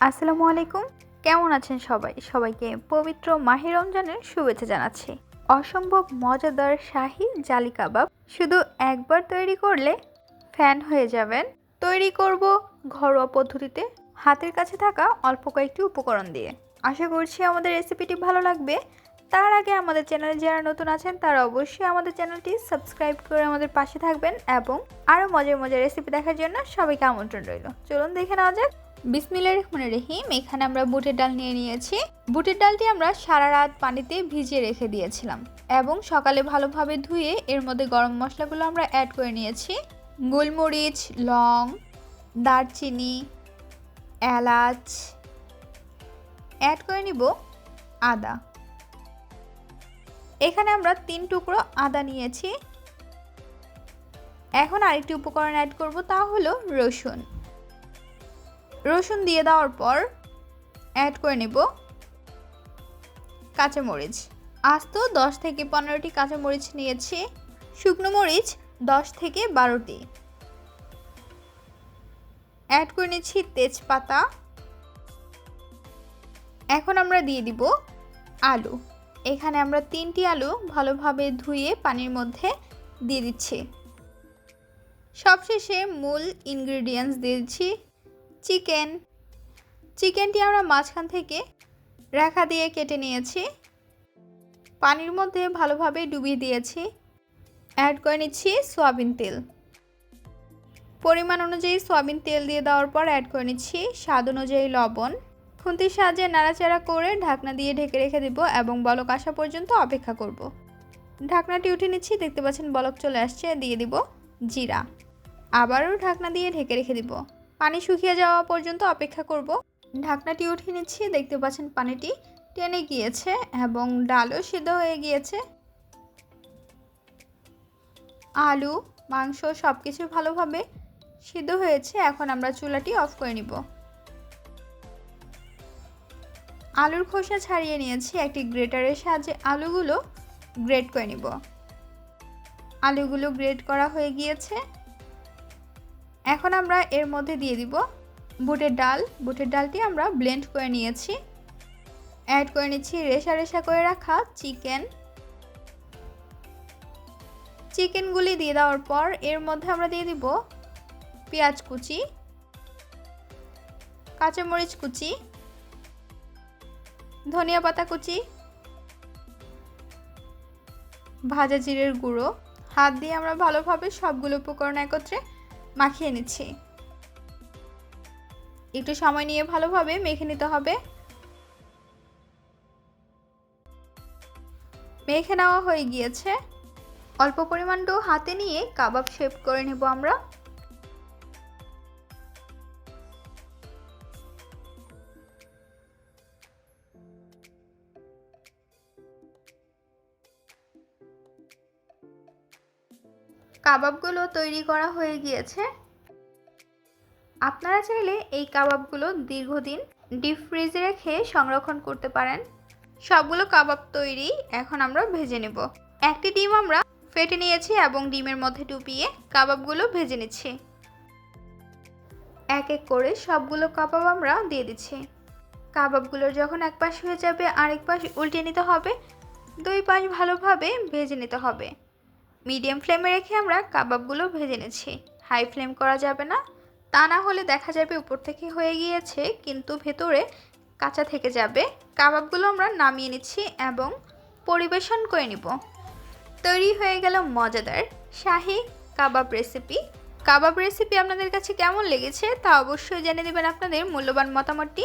আসসালামু আলাইকুম। কেমন আছেন সবাই? সবাইকে পবিত্র মাহি রমজানের শুভেচ্ছা জানাচ্ছি। অসম্ভব মজাদার শাহি জালি কাবাব শুধু একবার তৈরি করলে ফ্যান হয়ে যাবেন। তৈরি করব ঘরোয়া পদ্ধতিতে হাতের কাছে থাকা অল্প কয়েকটি উপকরণ দিয়ে। আশা করছি আমাদের রেসিপিটি ভালো লাগবে। তার আগে আমাদের চ্যানেলে যারা নতুন আছেন, তারা অবশ্যই আমাদের চ্যানেলটি সাবস্ক্রাইব করে আমাদের পাশে থাকবেন এবং আরও মজার মজার রেসিপি দেখার জন্য সবাইকে আমন্ত্রণ রইল। চলুন দেখে নেওয়া যাক। বিসমিল্লা রহমানের রহিম এখানে আমরা বুটের ডাল নিয়ে নিয়েছি। বুটের ডালটি আমরা সারা রাত পানিতে ভিজিয়ে রেখে দিয়েছিলাম এবং সকালে ভালোভাবে ধুয়ে এর মধ্যে গরম মশলাগুলো আমরা অ্যাড করে নিয়েছি। গোলমরিচ, লং, দারচিনি, এলাচ অ্যাড করে নিব আদা। এখানে আমরা তিন টুকরো আদা নিয়েছি। এখন আরেকটি উপকরণ অ্যাড করব, তা হলো রসুন। রসুন দিয়ে দেওয়ার পর অ্যাড করে নেব কাঁচামরিচ। আস্ত দশ থেকে পনেরোটি কাঁচামরিচ নিয়েছি, শুকনো মরিচ দশ থেকে বারোটি। অ্যাড করে নিচ্ছি তেজপাতা। এখন আমরা দিয়ে দিব আলু। এখানে আমরা তিনটি আলু ভালোভাবে ধুয়ে পানির মধ্যে দিয়ে দিচ্ছি। সবশেষে মূল ইনগ্রিডিয়েন্টস দিয়ে দিচ্ছি চিকেন। চিকেনটি আমরা মাঝখান থেকে রেখা দিয়ে কেটে নিয়েছি। পানির মধ্যে ভালোভাবে ডুবিয়ে দিয়েছি। অ্যাড করে নিচ্ছি সয়াবিন তেল। পরিমাণ অনুযায়ী সয়াবিন তেল দিয়ে দেওয়ার পর অ্যাড করে নিচ্ছি স্বাদ অনুযায়ী লবণ। খুন্তির সাহায্যে নাড়াচাড়া করে ঢাকনা দিয়ে ঢেকে রেখে দিব এবং বলক আসা পর্যন্ত অপেক্ষা করব। ঢাকনাটি উঠে নিচ্ছি, দেখতে পাচ্ছেন বলক চলে আসছে, দিয়ে দিব জিরা। আবারও ঢাকনা দিয়ে ঢেকে রেখে দিব। পানি শুকিয়ে যাওয়া পর্যন্ত অপেক্ষা করব। ঢাকনাটি উঠিয়ে নিচ্ছি, দেখতে পাচ্ছেন পানিটি টেনে গিয়েছে এবং ডালও সিদ্ধ হয়ে গিয়েছে। আলু, মাংস সব কিছু ভালোভাবে সিদ্ধ হয়েছে, এখন আমরা চুলাটি অফ করে নিব। আলুর খোসা ছাড়িয়ে নিয়েছি একটি গ্রেটারের সাহায্যে। আলুগুলো গ্রেট করে নিব। আলুগুলো গ্রেট করা হয়ে গিয়েছে। এখন আমরা এর মধ্যে দিয়ে দিব বুটের ডাল। বুটের ডালটি আমরা ব্লেন্ড করে নিয়েছি। অ্যাড করে নিচ্ছি রেশা রেশা করে রাখা চিকেন। চিকেনগুলি দিয়ে দেওয়ার পর এর মধ্যে আমরা দিয়ে দিব পেঁয়াজ কুচি, কাঁচামরিচ কুচি ধনিয়া পাতা কুচি, ভাজা জিরের গুঁড়ো, হাত দিয়ে আমরা ভালোভাবে সবগুলো উপকরণ একত্রে মাখিয়ে নিচ্ছি। একটু সময় নিয়ে ভালোভাবে মেখে নিতে হবে। মেখে নেওয়া হয়ে গিয়েছে। অল্প পরিমাণ ডো হাতে নিয়ে কাবাব শেপ করে নেব আমরা। কাবাবগুলো তৈরি করা হয়ে গিয়েছে। আপনারা চাইলে এই কাবাবগুলো দীর্ঘদিন ডিপ ফ্রিজে রেখে সংরক্ষণ করতে পারেন। সবগুলো কাবাব তৈরি এখন আমরা ভেজে নেব। একটি ডিম আমরা ফেটে নিয়েছি এবং ডিমের মধ্যে ডুবিয়ে কাবাবগুলো ভেজে নিচ্ছি। এক এক করে সবগুলো কাবাব আমরা দিয়ে দিচ্ছি। কাবাবগুলোর যখন এক পাশ হয়ে যাবে, আরেক পাশ উল্টে নিতে হবে। দুই পাশ ভালোভাবে ভেজে নিতে হবে। মিডিয়াম ফ্লেমে রেখে আমরা কাবাবগুলো ভেজে নিচ্ছি। হাই ফ্লেম করা যাবে না। তা না হলে দেখা যাবে উপর থেকে হয়ে গিয়েছে, কিন্তু ভেতরে কাঁচা থেকে যাবে। কাবাবগুলো আমরা নামিয়ে নিচ্ছি এবং পরিবেশন করে নিব। তৈরি হয়ে গেল মজাদার শাহি কাবাব রেসিপি। কাবাব রেসিপি আপনাদের কাছে কেমন লেগেছে তা অবশ্যই জেনে দেবেন আপনাদের মূল্যবান মতামতটি।